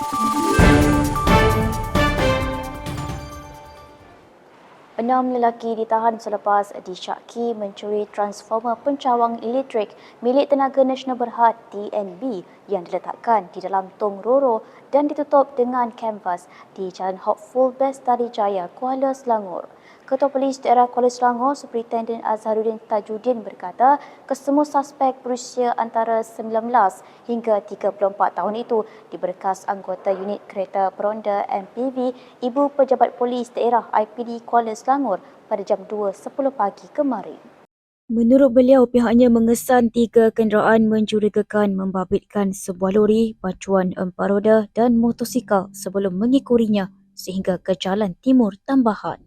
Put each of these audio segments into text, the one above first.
Thank you. Enam lelaki ditahan selepas disyaki mencuri transformer pencawang elektrik milik Tenaga Nasional Berhad TNB yang diletakkan di dalam tong roro dan ditutup dengan kanvas di Jalan Hopeful Bestari Jaya, Kuala Selangor. Ketua Polis Daerah Kuala Selangor, Superintendent Azharuddin Tajuddin berkata, kesemua suspek berusia antara 19 hingga 34 tahun itu diberkas anggota unit kereta peronda MPV Ibu Pejabat Polis Daerah IPD Kuala Selangor pada jam 2.10 pagi kemarin. Menurut beliau, pihaknya mengesan tiga kenderaan mencurigakan membabitkan sebuah lori, pacuan empat roda dan motosikal sebelum mengikurinya sehingga ke jalan timur tambahan.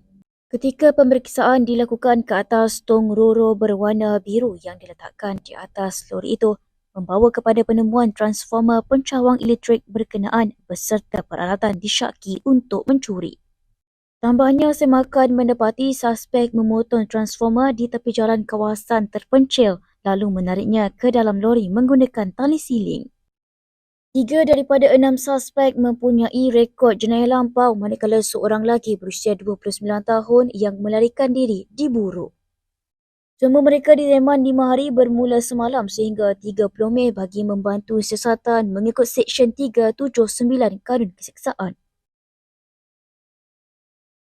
Ketika pemeriksaan dilakukan ke atas tong roro berwarna biru yang diletakkan di atas lori itu, membawa kepada penemuan transformer pencawang elektrik berkenaan beserta peralatan disyaki untuk mencuri. Tambahnya, semakan mendapati suspek memotong transformer di tepi jalan kawasan terpencil lalu menariknya ke dalam lori menggunakan tali siling. Tiga daripada enam suspek mempunyai rekod jenayah lampau manakala seorang lelaki berusia 29 tahun yang melarikan diri diburu. Semua mereka direman lima hari bermula semalam sehingga 30 Mei bagi membantu siasatan mengikut Seksyen 379 Kanun Keseksaan.